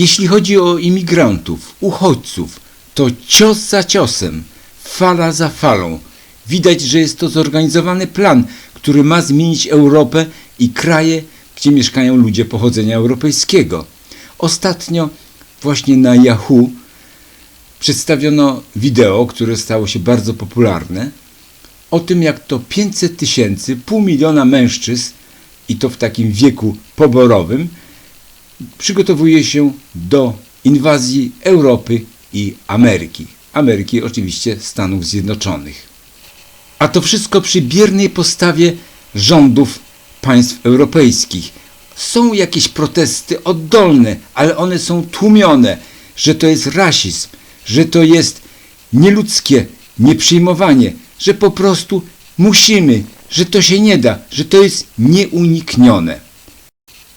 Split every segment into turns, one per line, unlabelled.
Jeśli chodzi o imigrantów, uchodźców, to cios za ciosem, fala za falą. Widać, że jest to zorganizowany plan, który ma zmienić Europę i kraje, gdzie mieszkają ludzie pochodzenia europejskiego. Ostatnio właśnie na Yahoo przedstawiono wideo, które stało się bardzo popularne, o tym jak to 500 tysięcy, pół miliona mężczyzn i to w takim wieku poborowym przygotowuje się do inwazji Europy i Ameryki. Ameryki oczywiście Stanów Zjednoczonych. A to wszystko przy biernej postawie rządów państw europejskich. Są jakieś protesty oddolne, ale one są tłumione, że to jest rasizm, że to jest nieludzkie nieprzyjmowanie, że po prostu musimy, że to się nie da, że to jest nieuniknione.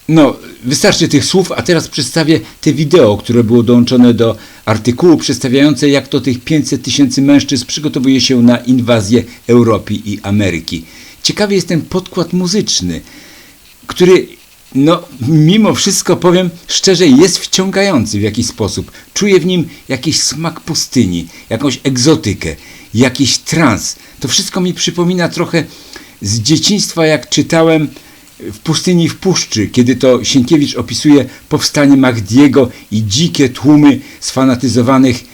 No, wystarczy tych słów, a teraz przedstawię te wideo, które było dołączone do artykułu przedstawiające, jak to tych 500 tysięcy mężczyzn przygotowuje się na inwazję Europy i Ameryki. Ciekawy jest ten podkład muzyczny, który, no, mimo wszystko powiem szczerze, jest wciągający w jakiś sposób. Czuję w nim jakiś smak pustyni, jakąś egzotykę, jakiś trans. To wszystko mi przypomina trochę z dzieciństwa, jak czytałem w pustyni w puszczy, kiedy to Sienkiewicz opisuje powstanie Mahdiego i dzikie tłumy sfanatyzowanych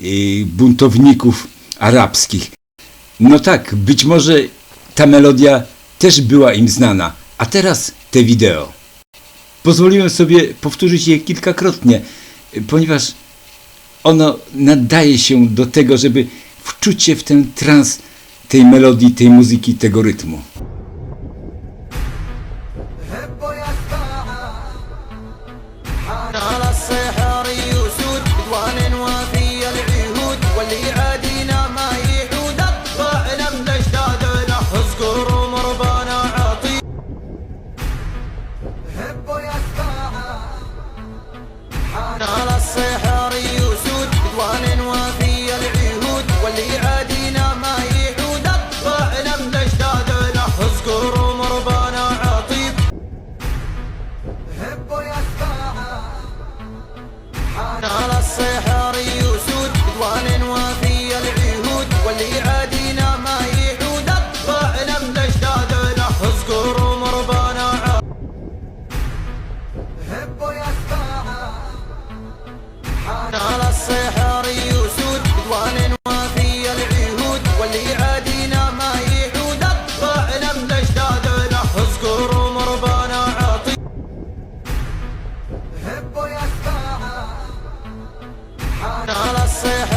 yy, buntowników arabskich. No tak, być może ta melodia też była im znana, a teraz te wideo. Pozwoliłem sobie powtórzyć je kilkakrotnie, ponieważ ono nadaje się do tego, żeby wczuć się w ten trans tej melodii, tej muzyki, tego rytmu.
से है say